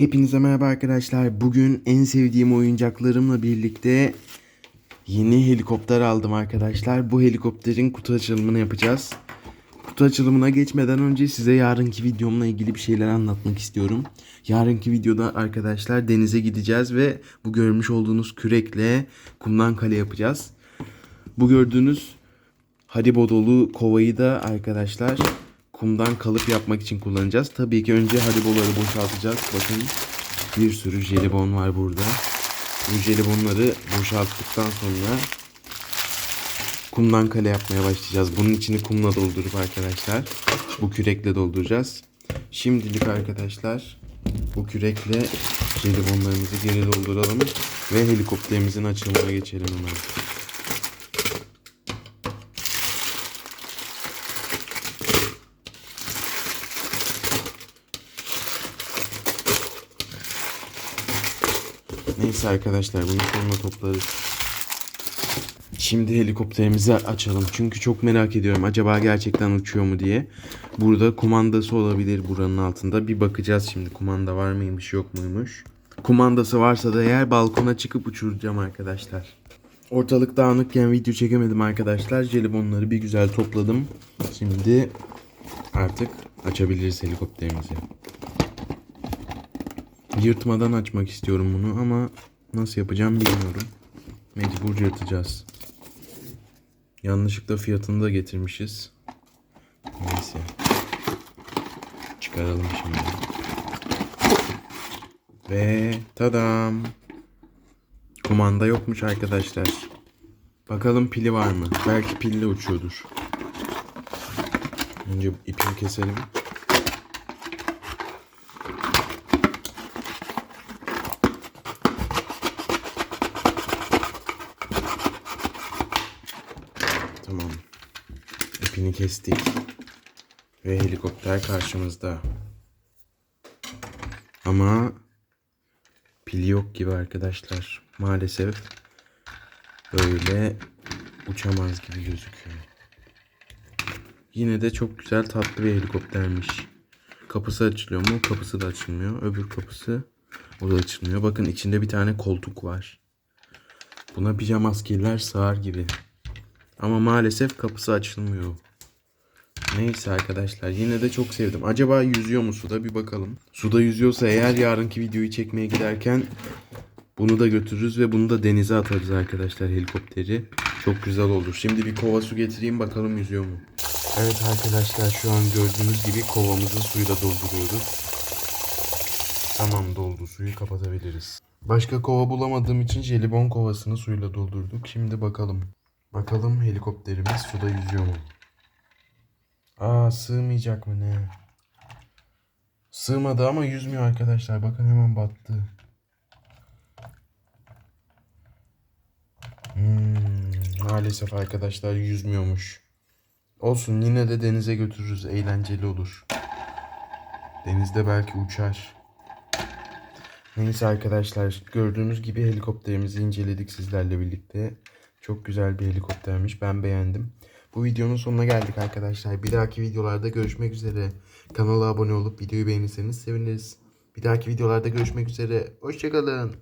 Hepinize merhaba arkadaşlar. Bugün en sevdiğim oyuncaklarımla birlikte yeni helikopter aldım arkadaşlar. Bu helikopterin kutu açılımını yapacağız. Kutu açılımına geçmeden önce size yarınki videomla ilgili bir şeyler anlatmak istiyorum. Yarınki videoda arkadaşlar denize gideceğiz ve bu görmüş olduğunuz kürekle kumdan kale yapacağız. Bu gördüğünüz Haribo dolu kovayı da arkadaşlar kumdan kalıp yapmak için kullanacağız. Tabii ki önce hariboları boşaltacağız. Bakın bir sürü jelibon var burada. Bu jelibonları boşalttıktan sonra kumdan kale yapmaya başlayacağız. Bunun içini kumla doldurup arkadaşlar bu kürekle dolduracağız. Şimdilik arkadaşlar bu kürekle jelibonlarımızı geri dolduralım ve helikopterimizin açılımına geçelim hemen. Neyse arkadaşlar bunu sonra toplarız. Şimdi helikopterimizi açalım. Çünkü çok merak ediyorum. Acaba gerçekten uçuyor mu diye. Burada kumandası olabilir buranın altında. Bir bakacağız şimdi kumanda var mıymış yok muymuş. Kumandası varsa da eğer balkona çıkıp uçuracağım arkadaşlar. Ortalık dağınıkken video çekemedim arkadaşlar. Jelibonları bir güzel topladım. Şimdi artık açabiliriz helikopterimizi. Yırtmadan açmak istiyorum bunu ama nasıl yapacağım bilmiyorum. Mecbur yırtacağız. Yanlışlıkla fiyatını da getirmişiz. Neyse. Çıkaralım şimdi. Ve tadam. Kumanda yokmuş arkadaşlar. Bakalım pili var mı? Belki pille uçuyordur. Önce ipini keselim. İpini kestik. Ve helikopter karşımızda. Ama pili yok gibi arkadaşlar. Maalesef böyle uçamaz gibi gözüküyor. Yine de çok güzel tatlı bir helikoptermiş. Kapısı açılıyor mu? Kapısı da açılmıyor. Öbür kapısı o da açılmıyor. Bakın içinde bir tane koltuk var. Buna pijama askerler sığar gibi. Ama maalesef kapısı açılmıyor. Neyse arkadaşlar yine de çok sevdim. Acaba yüzüyor mu suda bir bakalım. Suda yüzüyorsa eğer yarınki videoyu çekmeye giderken bunu da götürürüz ve bunu da denize atarız arkadaşlar helikopteri. Çok güzel olur. Şimdi bir kova su getireyim bakalım yüzüyor mu. Evet arkadaşlar şu an gördüğünüz gibi kovamızı suyla dolduruyoruz. Tamam doldu suyu kapatabiliriz. Başka kova bulamadığım için jelibon kovasını suyla doldurduk. Şimdi bakalım. Bakalım helikopterimiz suda yüzüyor mu? Aa sığmayacak mı ne? Sığmadı ama yüzmüyor arkadaşlar. Bakın hemen battı. Hmm, maalesef arkadaşlar yüzmüyormuş. Olsun yine de denize götürürüz. Eğlenceli olur. Denizde belki uçar. Neyse arkadaşlar gördüğünüz gibi helikopterimizi inceledik sizlerle birlikte. Çok güzel bir helikoptermiş. Ben beğendim. Bu videonun sonuna geldik arkadaşlar. Bir dahaki videolarda görüşmek üzere. Kanala abone olup videoyu beğenirseniz seviniriz. Bir dahaki videolarda görüşmek üzere. Hoşçakalın.